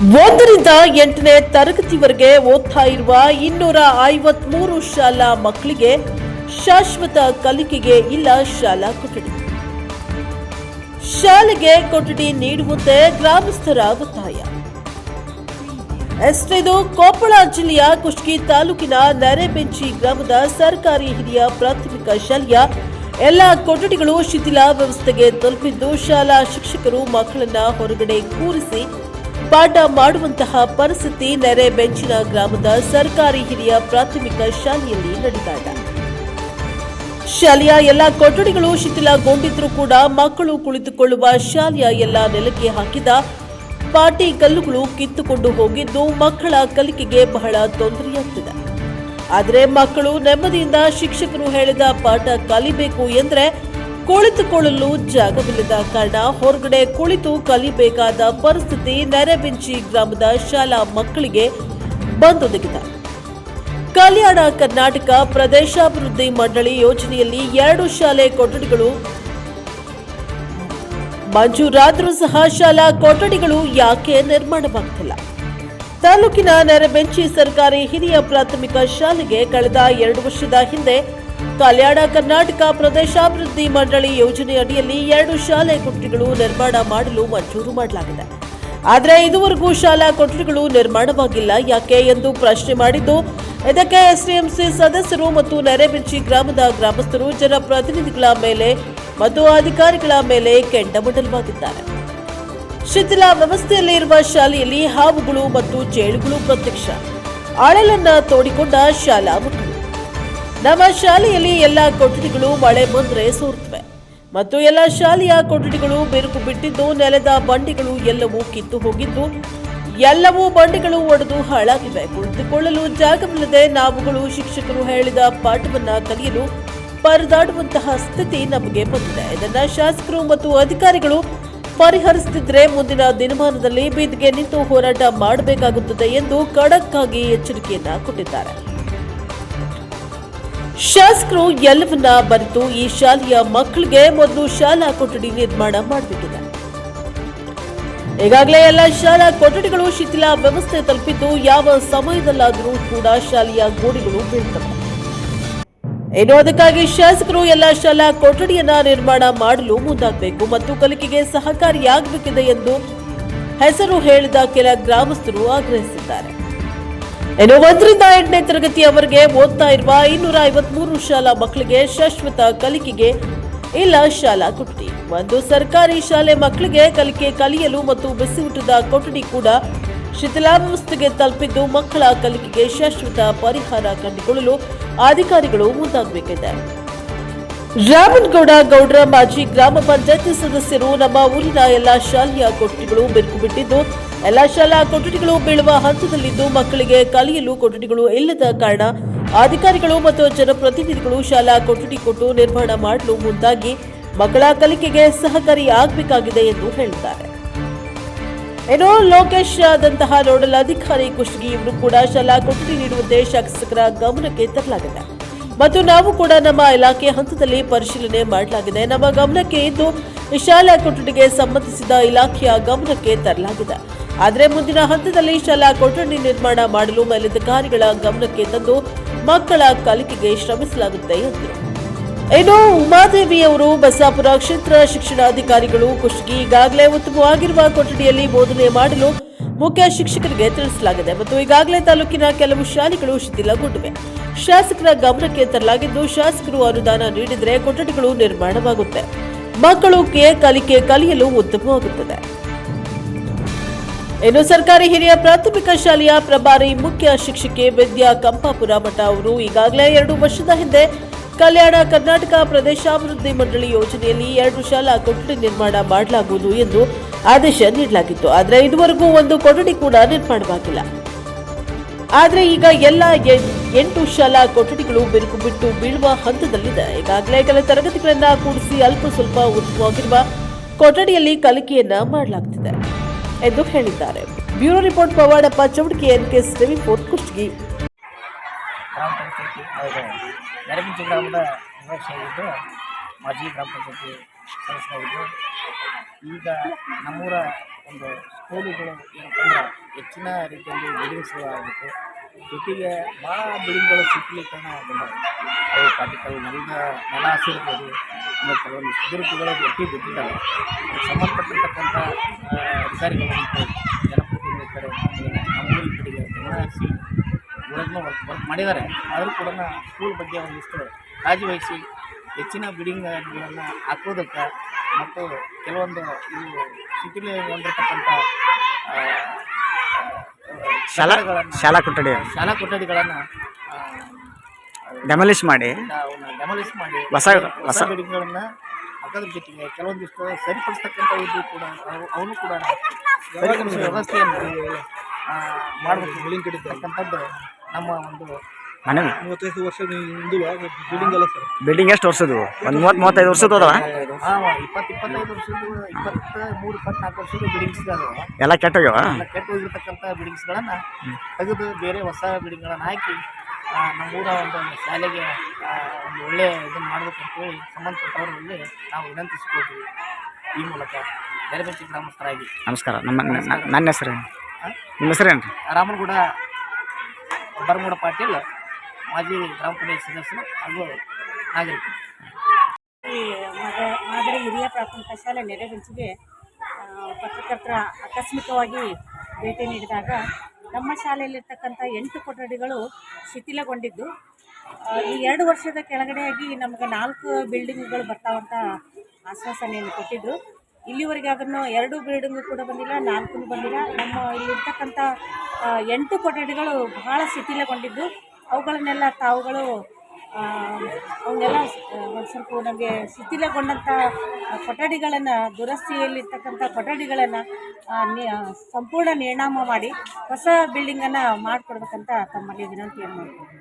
ಒಂದರಿಂದ ಎಂಟನೇ ತರಗತಿವರೆಗೆ ಓದ್ತಾ ಇರುವ ಇನ್ನೂರ ಐವತ್ಮೂರು ಶಾಲಾ ಮಕ್ಕಳಿಗೆ ಶಾಶ್ವತ ಕಲಿಕೆಗೆ ಇಲ್ಲ ಶಾಲಾ ಕೊಠಡಿ. ಶಾಲೆಗೆ ಕೊಠಡಿ ನೀಡುವಂತೆ ಗ್ರಾಮಸ್ಥರ ಒತ್ತಾಯ. ಎಸ್ಟೇದು ಕೊಪ್ಪಳ ಜಿಲ್ಲೆಯ ಕುಷ್ಟಗಿ ತಾಲೂಕಿನ ನೆರೆಬೆಂಚಿ ಗ್ರಾಮದ ಸರ್ಕಾರಿ ಹಿರಿಯ ಪ್ರಾಥಮಿಕ ಶಾಲೆಯ ಎಲ್ಲ ಕೊಠಡಿಗಳು ಶಿಥಿಲಾವಸ್ಥೆಗೆ ತಲುಪಿದ್ದು ಶಾಲಾ ಶಿಕ್ಷಕರು ಮಕ್ಕಳನ್ನ ಹೊರಗಡೆ ಕೂರಿಸಿ ಪಾಠ ಮಾಡುವಂತಹ ಪರಿಸ್ಥಿತಿ ನೆರೆ ಬೆಂಚಿನ ಗ್ರಾಮದ ಸರ್ಕಾರಿ ಹಿರಿಯ ಪ್ರಾಥಮಿಕ ಶಾಲೆಯಲ್ಲಿ ನಡೀತಾ ಶಾಲೆಯ ಎಲ್ಲ ಕೊಠಡಿಗಳು ಶಿಥಿಲಗೊಂಡಿದ್ರೂ ಕೂಡ ಮಕ್ಕಳು ಕುಳಿತುಕೊಳ್ಳುವ ಶಾಲೆಯ ಎಲ್ಲ ನೆಲಕ್ಕೆ ಹಾಕಿದ ಪಾಟಿ ಕಲ್ಲುಗಳು ಕಿತ್ತುಕೊಂಡು ಹೋಗಿದ್ದು ಮಕ್ಕಳ ಕಲಿಕೆಗೆ ಬಹಳ ತೊಂದರೆಯಾಗ್ತಿದೆ. ಆದರೆ ಮಕ್ಕಳು ನೆಮ್ಮದಿಯಿಂದ ಶಿಕ್ಷಕರು ಹೇಳಿದ ಪಾಠ ಕಲಿಬೇಕು ಎಂದ್ರೆ ಕುಳಿತುಕೊಳ್ಳಲು ಜಾಗವಿಲ್ಲದ ಕಾರಣ ಹೊರಗಡೆ ಕುಳಿತು ಕಲಿಬೇಕಾದ ಪರಿಸ್ಥಿತಿ ನೆರೆಬೆಂಚಿ ಗ್ರಾಮದ ಶಾಲಾ ಮಕ್ಕಳಿಗೆ ಬಂದೊದಗಿದೆ. ಕಲ್ಯಾಣ ಕರ್ನಾಟಕ ಪ್ರದೇಶಾಭಿವೃದ್ಧಿ ಮಂಡಳಿ ಯೋಜನೆಯಲ್ಲಿ ಎರಡು ಶಾಲೆ ಕೊಠಡಿಗಳು, ಮಂಜೂರಾದರೂ ಸಹ ಶಾಲಾ ಕೊಠಡಿಗಳು ಯಾಕೆ ನಿರ್ಮಾಣವಾಗ್ತಿಲ್ಲ? ತಾಲೂಕಿನ ನೆರೆಬೆಂಚಿ ಸರ್ಕಾರಿ ಹಿರಿಯ ಪ್ರಾಥಮಿಕ ಶಾಲೆಗೆ ಕಳೆದ ಎರಡು ವರ್ಷದ ಹಿಂದೆ ಕಲ್ಯಾಣ ಕರ್ನಾಟಕ ಪ್ರದೇಶಾಭಿವೃದ್ಧಿ ಮಂಡಳಿ ಯೋಜನೆ ಅಡಿಯಲ್ಲಿ ಎರಡು ಶಾಲೆ ಕೊಠಡಿಗಳು ನಿರ್ಮಾಣ ಮಾಡಲು ಮಂಜೂರು ಮಾಡಲಾಗಿದೆ. ಆದರೆ ಇದುವರೆಗೂ ಶಾಲಾ ಕೊಠಡಿಗಳು ನಿರ್ಮಾಣವಾಗಿಲ್ಲ. ಯಾಕೆ ಎಂದು ಪ್ರಶ್ನೆ ಮಾಡಿದ್ದು, ಇದಕ್ಕೆ ಎಸ್ಡಿಎಂಸಿ ಸದಸ್ಯರು ಮತ್ತು ನೆರೆಬಿಂಚಿ ಗ್ರಾಮದ ಗ್ರಾಮಸ್ಥರು ಜನಪ್ರತಿನಿಧಿಗಳ ಮೇಲೆ ಮತ್ತು ಅಧಿಕಾರಿಗಳ ಮೇಲೆ ಕೆಂಡಮಂಡಲವಾಗಿದ್ದಾರೆ ಶಿಥಿಲ ವ್ಯವಸ್ಥೆಯಲ್ಲಿ ಇರುವ ಶಾಲೆಯಲ್ಲಿ ಹಾವುಗಳು ಮತ್ತು ಚೇಳುಗಳು ಪ್ರತ್ಯಕ್ಷ. ಆಳಲನ್ನ ತೋಡಿಕೊಂಡ ಶಾಲಾ ಮಕ್ಕಳು. ನಮ್ಮ ಶಾಲೆಯಲ್ಲಿ ಎಲ್ಲ ಕೊಠಡಿಗಳು ಮಳೆ ಬಂದ್ರೆ ಸೋರ್ತವೆ. ಮತ್ತು ಎಲ್ಲ ಶಾಲೆಯ ಕೊಠಡಿಗಳು ಬಿರುಕು ಬಿಟ್ಟಿದ್ದು, ನೆಲದ ಬಂಡಿಗಳು ಎಲ್ಲವೂ ಕಿತ್ತು ಹೋಗಿದ್ದು, ಎಲ್ಲವೂ ಬಂಡಿಗಳು ಒಡೆದು ಹಾಳಾಗಿವೆ. ಕುಳಿತುಕೊಳ್ಳಲು ಜಾಗವಿಲ್ಲದೆ ನಾವುಗಳು ಶಿಕ್ಷಕರು ಹೇಳಿದ ಪಾಠವನ್ನ ಕಲಿಯಲು ಪರದಾಡುವಂತಹ ಸ್ಥಿತಿ ನಮಗೆ ಬಂದಿದೆ. ಇದನ್ನ ಶಾಸಕರು ಮತ್ತು ಅಧಿಕಾರಿಗಳು ಪರಿಹರಿಸುತ್ತಿದ್ರೆ ಮುಂದಿನ ದಿನಮಾನದಲ್ಲಿ ಬೀದಿಗೆ ನಿಂತು ಹೋರಾಟ ಮಾಡಬೇಕಾಗುತ್ತದೆ ಎಂದು ಖಡಕ್ ಆಗಿ ಎಚ್ಚರಿಕೆಯನ್ನ ಕೊಟ್ಟಿದ್ದಾರೆ. ಶಾಸಕರು ಎಲ್ಲವನ್ನ ಬರೆದು ಈ ಶಾಲೆಯ ಮಕ್ಕಳಿಗೆ ಮೊದಲು ಶಾಲಾ ಕೊಠಡಿ ನಿರ್ಮಾಣ ಮಾಡಬೇಕಿದೆ ಈಗಾಗಲೇ ಎಲ್ಲ ಶಾಲಾ ಕೊಠಡಿಗಳು ಶಿಥಿಲ ವ್ಯವಸ್ಥೆ ತಲುಪಿದ್ದು ಯಾವ ಸಮಯದಲ್ಲಾದರೂ ಕೂಡ ಶಾಲೆಯ ಗೋಡೆಗಳು ಬೀಳ್ತವೆ. ಇನ್ನು ಅದಕ್ಕಾಗಿ ಶಾಸಕರು ಎಲ್ಲ ಶಾಲಾ ಕೊಠಡಿಯನ್ನ ನಿರ್ಮಾಣ ಮಾಡಲು ಮುಂದಾಗಬೇಕು ಮತ್ತು ಕಲಿಕೆಗೆ ಸಹಕಾರಿಯಾಗಬೇಕಿದೆ ಎಂದು ಹೆಸರು ಹೇಳಿದ ಕೆಲ ಗ್ರಾಮಸ್ಥರು ಆಗ್ರಹಿಸಿದ್ದಾರೆ. ಇನ್ನು ಒಂದರಿಂದ ಎಂಟನೇ ತರಗತಿಯವರೆಗೆ ಓದ್ತಾ ಇರುವ ಇನ್ನೂರ ಐವತ್ಮೂರು ಶಾಲಾ ಮಕ್ಕಳಿಗೆ ಶಾಶ್ವತ ಕಲಿಕೆಗೆ ಇಲ್ಲ ಶಾಲಾ ಕೊಠಡಿ. ಒಂದು ಸರ್ಕಾರಿ ಶಾಲೆ ಮಕ್ಕಳಿಗೆ ಕಲಿಕೆ ಕಲಿಯಲು ಮತ್ತು ಬಿಸಿಯೂಟದ ಕೊಠಡಿ ಕೂಡ ಶಿಥಿಲಾವಸ್ಥೆಗೆ ತಲುಪಿದ್ದು ಮಕ್ಕಳ ಕಲಿಕೆಗೆ ಶಾಶ್ವತ ಪರಿಹಾರ ಕಂಡುಕೊಳ್ಳಲು ಅಧಿಕಾರಿಗಳು ಮುಂದಾಗಬೇಕಿದೆ. ರಾಮನಗೌಡ ಗೌಡ್ರ ಮಾಜಿ ಗ್ರಾಮ ಪಂಚಾಯತಿ ಸದಸ್ಯರು ನಮ್ಮ ಊರಿನ ಎಲ್ಲಾ ಶಾಲೆಯ ಕೊಠಡಿಗಳು ಬಿರುಕು ಬಿಟ್ಟಿದ್ದು ಎಲ್ಲಾ ಶಾಲಾ ಕೊಠಡಿಗಳು ಬೀಳುವ ಹಂತದಲ್ಲಿದ್ದು ಮಕ್ಕಳಿಗೆ ಕಲಿಯಲು ಕೊಠಡಿಗಳು ಇಲ್ಲದ ಕಾರಣ ಅಧಿಕಾರಿಗಳು ಮತ್ತು ಜನಪ್ರತಿನಿಧಿಗಳು ಶಾಲಾ ಕೊಠಡಿ ಕೊಟ್ಟು ನಿರ್ಮಾಣ ಮಾಡಲು ಮುಂದಾಗಿ ಮಕ್ಕಳ ಕಲಿಕೆಗೆ ಸಹಕಾರಿ ಆಗಬೇಕಾಗಿದೆ ಎಂದು ಹೇಳಿದ್ದಾರೆ. ಏನೋ ಲೋಕೇಶ್ ಆದಂತಹ ನೋಡಲ್ ಅಧಿಕಾರಿ ಕುಷ್ಟಗಿ ಇವರು ಕೂಡ ಶಾಲಾ ಕೊಠಡಿ ನೀಡುವಂತೆ ಶಾಸಕರ ಗಮನಕ್ಕೆ ತರಲಾಗಿದೆ. ಮತ್ತು ನಾವು ಕೂಡ ನಮ್ಮ ಇಲಾಖೆ ಹಂತದಲ್ಲಿ ಪರಿಶೀಲನೆ ಮಾಡಲಾಗಿದೆ. ನಮ್ಮ ಗಮನಕ್ಕೆ ಇದ್ದು ಶಾಲಾ ಕೊಠಡಿಗೆ ಸಂಬಂಧಿಸಿದ ಇಲಾಖೆಯ ಗಮನಕ್ಕೆ ತರಲಾಗಿದೆ. ಆದರೆ ಮುಂದಿನ ಹಂತದಲ್ಲಿ ಶಾಲಾ ಕೊಠಡಿ ನಿರ್ಮಾಣ ಮಾಡಲು ಮೇಲಧಿಕಾರಿಗಳ ಗಮನಕ್ಕೆ ತಂದು ಮಕ್ಕಳ ಕಲಿಕೆಗೆ ಶ್ರಮಿಸಲಾಗುತ್ತೆ ಎಂದರು. ಇನ್ನು ಉಮಾದೇವಿ ಅವರು ಬಸಾಪುರ ಕ್ಷೇತ್ರ ಶಿಕ್ಷಣಾಧಿಕಾರಿಗಳು ಕುಷ್ಟಗಿ ಈಗಾಗಲೇ ಉತ್ತಮವಾಗಿರುವ ಕೊಠಡಿಯಲ್ಲಿ ಬೋಧನೆ ಮಾಡಲು ಮುಖ್ಯ ಶಿಕ್ಷಕರಿಗೆ ತಿಳಿಸಲಾಗಿದೆ ಮತ್ತು ಈಗಾಗಲೇ ತಾಲೂಕಿನ ಕೆಲವು ಶಾಲೆಗಳು ಶಿಥಿಲಗೊಂಡಿವೆ. ಶಾಸಕರ ಗಮನಕ್ಕೆ ತರಲಾಗಿದ್ದು, ಶಾಸಕರು ಅನುದಾನ ನೀಡಿದರೆ ಕೊಠಡಿಗಳು ನಿರ್ಮಾಣವಾಗುತ್ತೆ. ಮಕ್ಕಳು ಕೆ- ಕಲಿಕೆ ಕಲಿಯಲು ಉತ್ತಮವಾಗುತ್ತದೆ. ಇನ್ನು ಸರ್ಕಾರಿ ಹಿರಿಯ ಪ್ರಾಥಮಿಕ ಶಾಲೆಯ ಪ್ರಭಾರಿ ಮುಖ್ಯ ಶಿಕ್ಷಕಿ ವಿದ್ಯಾ ಕಂಪಾಪುರ ಮಠ ಅವರು ಈಗಾಗಲೇ ಎರಡು ವರ್ಷದ ಹಿಂದೆ ಕಲ್ಯಾಣ ಕರ್ನಾಟಕ ಪ್ರದೇಶಾಭಿವೃದ್ಧಿ ಮಂಡಳಿ ಯೋಜನೆಯಲ್ಲಿ ಎರಡು ಶಾಲಾ ಕೊಠಡಿ ನಿರ್ಮಾಣ ಮಾಡಲಾಗುವುದು ಎಂದು ಆದೇಶ ನೀಡಲಾಗಿತ್ತು. ಆದರೆ ಇದುವರೆಗೂ ಒಂದು ಕೊಠಡಿ ಕೂಡ ನಿರ್ಮಾಣವಾಗಿಲ್ಲ ಆದರೆ ಈಗ ಎಲ್ಲ ಎಂಟು ಶಾಲಾ ಕೊಠಡಿಗಳು ಬಿರುಕು ಬಿಟ್ಟು ಬೀಳುವ ಹಂತದಲ್ಲಿದೆ. ಈಗಾಗಲೇ ಕೆಲ ತರಗತಿಗಳನ್ನು ಕೂಡಿಸಿ ಅಲ್ಪ ಸ್ವಲ್ಪ ಉತ್ತಮವಾಗಿರುವ ಕೊಠಡಿಯಲ್ಲಿ ಕಲಿಕೆಯನ್ನ ಮಾಡಲಾಗ್ತಿದೆ. ಎಂದು ಹೇಳಿದ್ದಾರೆ. Bureau report Pavadappa Chowdaki N K Ravi for Kushtagi. ಗ್ರಾಮ ಪಂಚಾಯತಿ, ಹೌದು. ನೆರಬಿಂಚಿ ಗ್ರಾಮದ ಮಾಜಿ ಗ್ರಾಮ ಪಂಚಾಯತಿ ಸದಸ್ಯರಾಗಿದ್ದು ಈಗ ನಮ್ಮೂರ ಒಂದು ಸ್ಕೂಲುಗಳು ಏನಪ್ಪ ಅಂದ್ರೆ ಹೆಚ್ಚಿನ ರೀತಿಯಲ್ಲಿ ಬಿಲ್ಡಿಂಗ್ಸ್ಗಳು ಆಗಬೇಕು ಜೊತೆಗೆ ಭಾಳ ಬಿಲ್ಡಿಂಗ್ಗಳು ಶಿಥಿಲೀಕರಣ ಬಂದವು ಅವು ಪಾಟಿಕಲ್ ನೆಲದ ನೆಲ ಹಸಿರ್ಬೋದು ಕೆಲವೊಂದು ದುರುಪಗಳು ಎಟ್ಟಿ ಬಿಟ್ಟಿದ್ದಾರೆ. ಸಂಬಂಧಪಟ್ಟಿರ್ತಕ್ಕಂಥ ಅಧಿಕಾರಿಗಳು ಜನಪ್ರತಿನಿಧಿಗಳ ಕಡೆ ನಮ್ಮೂರಿನ ಕಡೆಗೆ ಗಮನ ಹರಿಸಿ ಊರನ್ನು ವರ್ಕ್ ವರ್ಕ್ ಮಾಡಿದ್ದಾರೆ. ಆದರೂ ಕೂಡ ಸ್ಕೂಲ್ ಬಗ್ಗೆ ಒಂದಿಷ್ಟು ಕಾಳಜಿ ವಹಿಸಿ ಹೆಚ್ಚಿನ ಬಿಲ್ಡಿಂಗ್ಗಳನ್ನು ಹಾಕೋದಕ್ಕೆ ಮತ್ತು ಕೆಲವೊಂದು ಇವು ಸಿಟಿಲಿ ಹೊಂದಿರತಕ್ಕಂಥ ಶಾಲಾ ಶಾಲಾ ಕೊಠಡಿ ಶಾಲಾ ಕೊಠಡಿಗಳನ್ನು ಡೆಮಾಲಿಷ್ ಮಾಡಿ. ಡೆಮಾಲಿಷ್ ಮಾಡಿ. ಹೊಸ ಹೊಸ ಬಿಲ್ಡಿಂಗ್ಗಳನ್ನು ಜೊತೆಗೆ ಕೆಲವೊಂದಿಷ್ಟು ಸರಿಪಡಿಸ್ತಕ್ಕಂಥ ಇದು ಕೂಡ ಅವು- ಅವನು ಕೂಡ ವ್ಯವಸ್ಥೆಯನ್ನು ಆ, ಮಾಡಬೇಕು ಬಿಲ್ಡಿಂಗ್ ಕಟ್ಟಿರ್ತಕ್ಕಂಥದ್ದು ನಮ್ಮ ಒಂದು ಮನವಿ. ಮೂವತ್ತೈದು ವರ್ಷ ಹಿಂದೂ ಬಿಲ್ಡಿಂಗ್ ಅಲ್ಲ ಸರ್. ಬಿಲ್ಡಿಂಗ್ ಎಷ್ಟು ವರ್ಷದ್ದು? ಒಂದು ಮೂವತ್ತು ಮೂವತ್ತೈದು ವರ್ಷದ್ದು ಅದಾವ? ಹಾಂ ಇಪ್ಪತ್ತು ಇಪ್ಪತ್ತೈದು ವರ್ಷದ್ದು ಇಪ್ಪತ್ತ ಮೂರು ಇಪ್ಪತ್ನಾಲ್ಕು ವರ್ಷದ ಬಿಲ್ಡಿಂಗ್ಸ್ ಇದಾವೆ ಎಲ್ಲ ಕೆಟ್ಟೋಗ್ಯವ? ಬಿಲ್ಡಿಂಗ್ಸ್ಗಳನ್ನು ತೆಗೆದು ಬೇರೆ ಹೊಸ ಬಿಲ್ಡಿಂಗ್ಗಳನ್ನು ಹಾಕಿ ನಮ್ಮೂರ ಒಂದು ಶಾಲೆಗೆ ಒಂದು ಒಳ್ಳೆಯ ಇದನ್ನು ಮಾಡಬೇಕು ಅಂತೇಳಿ ಸಂಬಂಧಪಟ್ಟವರಲ್ಲಿ ನಾವು ವಿನಂತಿಸ್ಕೊಳ್ತೀವಿ ಈ ಮೂಲಕ. ಬೆರಬೆಚ್ಚಿ ಗ್ರಾಮಸ್ಥರಾಗಿ. ನಮಸ್ಕಾರ. ನಮ್ಮ ನನ್ನ ಹೆಸರು ನಿಮ್ಮ ಹೆಸರೇನು ರೀ ರಾಮನಗೌಡ ಬರಮೂಡ ಪಾಟೀಲ್ ಮಾಜಿ ಗ್ರಾಮ ಪಂಚಾಯತ್ ಸದಸ್ಯರು ಹಾಗೂ ನಾಗರಿಕರು. ಈ ಮಗ ಮಾದರಿ ಹಿರಿಯ ಪ್ರಾಥಮಿಕ ಶಾಲೆ ನೆರೆಗಂಚಿಗೆ ಪತ್ರಕರ್ತರ ಆಕಸ್ಮಿಕವಾಗಿ ಭೇಟಿ ನೀಡಿದಾಗ ನಮ್ಮ ಶಾಲೆಯಲ್ಲಿರ್ತಕ್ಕಂಥ ಎಂಟು ಕೊಠಡಿಗಳು ಶಿಥಿಲಗೊಂಡಿದ್ದು. ಈ ಎರಡು ವರ್ಷದ ಕೆಳಗಡೆಯಾಗಿ ನಮಗೆ ನಾಲ್ಕು ಬಿಲ್ಡಿಂಗ್ಗಳು ಬರ್ತಾವಂತ ಆಶ್ವಾಸನೆಯನ್ನು ಕೊಟ್ಟಿದ್ದರು ಇಲ್ಲಿವರೆಗೆ ಅದನ್ನು ಎರಡು ಬಿಲ್ಡಿಂಗು ಕೂಡ ಬಂದಿಲ್ಲ ನಾಲ್ಕು ಬಂದಿಲ್ಲ. ನಮ್ಮ ಇಲ್ಲಿರ್ತಕ್ಕಂಥ ಎಂಟು ಕೊಠಡಿಗಳು ಬಹಳ ಶಿಥಿಲಗೊಂಡಿದ್ದು. ಅವುಗಳನ್ನೆಲ್ಲ ತಾವುಗಳು ಅವನ್ನೆಲ್ಲ ಒಂದು ಸ್ವಲ್ಪ ನಮಗೆ ಶಿಥಿಲಗೊಂಡಂಥ ಕೊಠಡಿಗಳನ್ನು, ದುರಸ್ತಿಯಲ್ಲಿರ್ತಕ್ಕಂಥ ಕೊಠಡಿಗಳನ್ನು ಸಂಪೂರ್ಣ ನಿರ್ಣಾಮ ಮಾಡಿ ಹೊಸ ಬಿಲ್ಡಿಂಗನ್ನು ಮಾಡಿಕೊಡ್ಬೇಕಂತ ತಮ್ಮಲ್ಲಿ ವಿನಂತಿಯನ್ನು ಮಾಡ್ತೀನಿ.